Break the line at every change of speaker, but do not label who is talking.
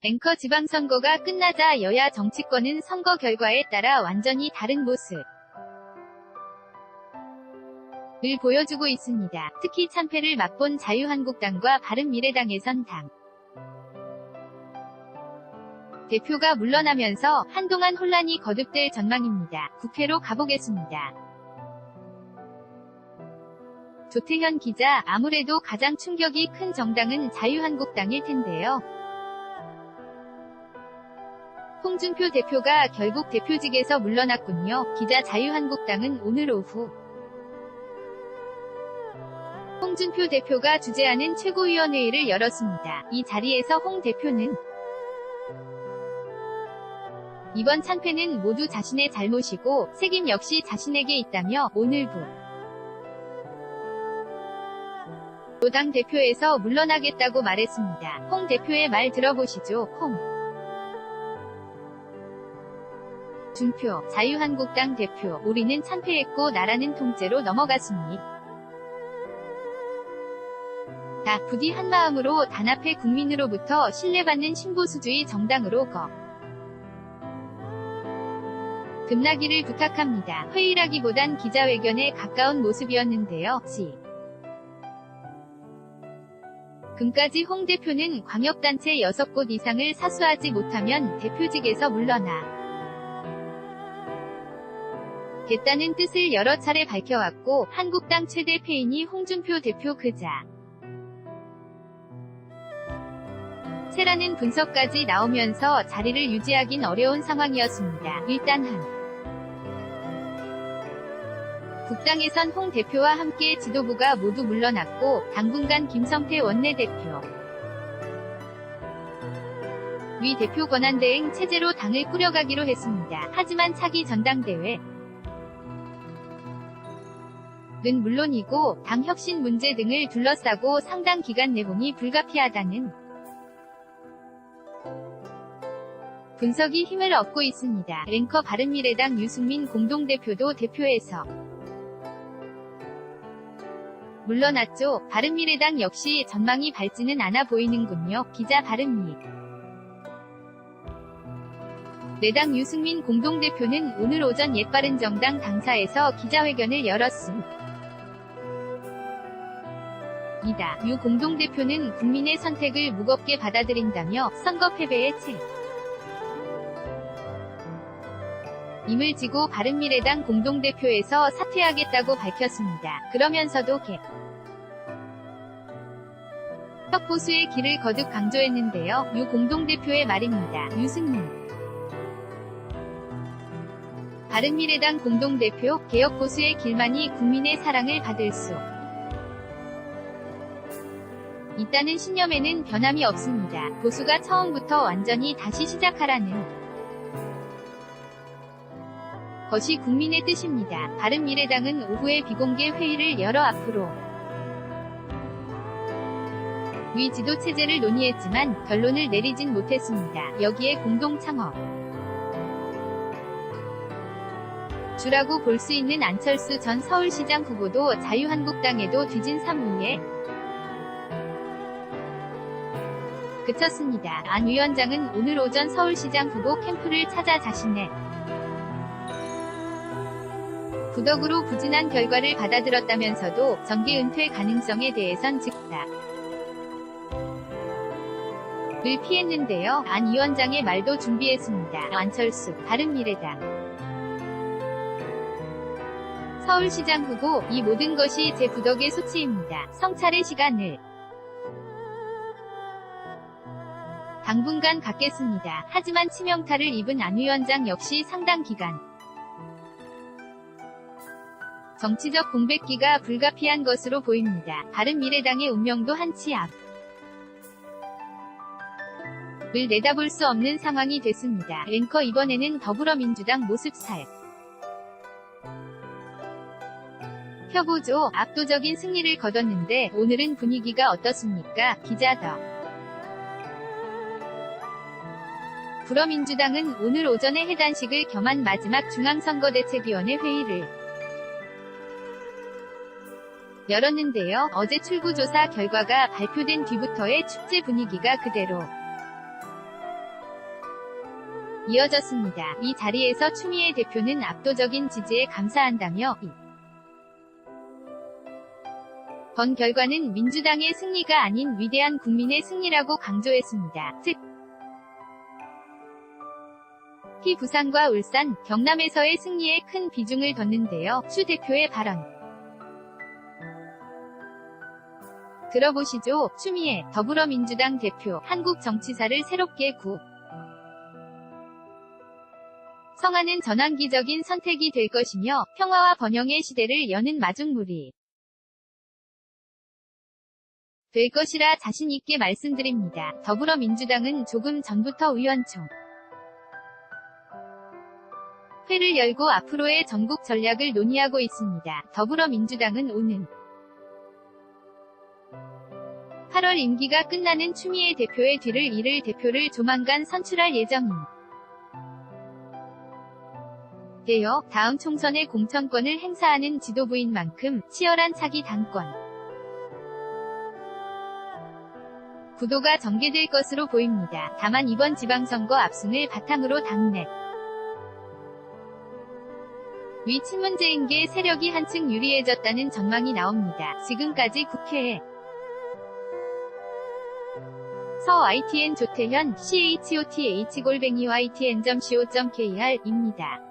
앵커 지방선거가 끝나자 여야 정치권은 선거 결과에 따라 완전히 다른 모습. 을 보여주고 있습니다. 특히 참패를 맛본 자유한국당과 바른미래당에선 당 대표가 물러나면서 한동안 혼란이 거듭될 전망입니다. 국회로 가보겠습니다. 조태현 기자, 아무래도 가장 충격이 큰 정당은 자유한국당일 텐데요. 홍준표 대표가 결국 대표직에서 물러났군요. 기자 자유한국당은 오늘 오후 홍준표 대표가 주재하는 최고위원회의를 열었습니다. 이 자리에서 홍 대표는 이번 참패는 모두 자신의 잘못이고 책임 역시 자신에게 있다며 오늘부 노당 대표에서 물러나겠다고 말했습니다. 홍 대표의 말 들어보시죠. 홍 준표 자유한국당 대표 우리는 참패했고 나라는 통째로 넘어갔습니다. 다 부디 한마음으로 단합해 국민으로부터 신뢰받는 신보수주의 정당으로 거. 급나기를 부탁합니다. 회의라기보단 기자회견에 가까운 모습이었는데요. 지. 금까지 홍 대표는 광역단체 6곳 이상을 사수하지 못하면 대표직에서 물러나 겠다는 뜻을 여러 차례 밝혀왔고 한국당 최대 패인이 홍준표 대표 그자. 세라는 분석까지 나오면서 자리를 유지하긴 어려운 상황이었습니다. 일단 한 국당에선 홍 대표와 함께 지도부가 모두 물러났고 당분간 김성태 원내대표 위 대표 권한대행 체제로 당을 꾸려가기로 했습니다. 하지만 차기 전당대회 는 물론이고 당 혁신 문제 등을 둘러싸고 상당 기간 내봉이 불가피하다는 분석이 힘을 얻고 있습니다. 앵커 바른미래당 유승민 공동대표도 대표에서 물러났죠. 바른미래당 역시 전망이 밝지는 않아 보이는군요. 기자 바른미 내당 유승민 공동대표는 오늘 오전 옛바른정당 당사에서 기자회견을 열었음. 이다. 유 공동대표는 국민의 선택을 무겁게 받아들인다며 선거 패배의 책 임을 지고 바른미래당 공동대표에서 사퇴하겠다고 밝혔습니다. 그러면서도 개 혁보수의 길을 거듭 강조했는데요. 유 공동대표의 말입니다. 유승민 바른미래당 공동대표 개혁보수의 길만이 국민의 사랑을 받을 수 있다는 신념에는 변함이 없습니다. 보수가 처음부터 완전히 다시 시작하라는 것이 국민의 뜻입니다. 바른미래당은 오후에 비공개 회의를 열어 앞으로 위 지도 체제를 논의했지만 결론을 내리진 못했습니다. 여기에 공동 창업 주라고 볼 수 있는 안철수 전 서울시장 후보도 자유한국당에도 뒤진 3위에 그쳤습니다. 안 위원장은 오늘 오전 서울시장 후보 캠프를 찾아 자신의 부덕으로 부진한 결과를 받아들었다면서도 정기 은퇴 가능성에 대해선 즉다. 를 피했는데요. 안 위원장의 말도 준비했습니다. 안철수, 바른미래당. 서울시장 후보, 이 모든 것이 제 부덕의 소치입니다. 성찰의 시간을 당분간 갖겠습니다. 하지만 치명타를 입은 안 위원장 역시 상당 기간 정치적 공백기가 불가피한 것으로 보입니다. 바른미래당의 운명도 한치 앞. 을 내다볼 수 없는 상황이 됐습니다. 앵커 이번에는 더불어민주당 모습 살. 펴보죠. 압도적인 승리를 거뒀는데 오늘은 분위기가 어떻습니까? 기자 더. 불어민주당은 오늘 오전에 해단식을 겸한 마지막 중앙선거대책위원회 회의를 열었는데요. 어제 출구조사 결과가 발표된 뒤부터의 축제 분위기가 그대로 이어졌습니다. 이 자리에서 추미애 대표는 압도적인 지지에 감사한다며 이번 결과는 민주당의 승리가 아닌 위대한 국민의 승리라고 강조했습니다. 즉, 피 부산과 울산, 경남에서의 승리에 큰 비중을 뒀는데요. 추 대표의 발언. 들어보시죠. 추미애 더불어민주당 대표 한국 정치사를 새롭게 구. 성하는 전환기적인 선택이 될 것이며 평화와 번영의 시대를 여는 마중물이 될 것이라 자신 있게 말씀드립니다. 더불어민주당은 조금 전부터 의원총 회를 열고 앞으로의 전국 전략을 논의하고 있습니다. 더불어민주당은 오는 8월 임기가 끝나는 추미애 대표의 뒤를 이을 대표를 조만간 선출할 예정인. 되어 다음 총선의 공천권을 행사하는 지도부인 만큼 치열한 차기 당권. 구도가 전개될 것으로 보입니다. 다만 이번 지방선거 압승을 바탕으로 당내 위 친문제인계 세력이 한층 유리해졌다는 전망이 나옵니다. 지금까지 국회에 서 YTN 조태현 CHOTH 골뱅이 YTN.co.kr 입니다.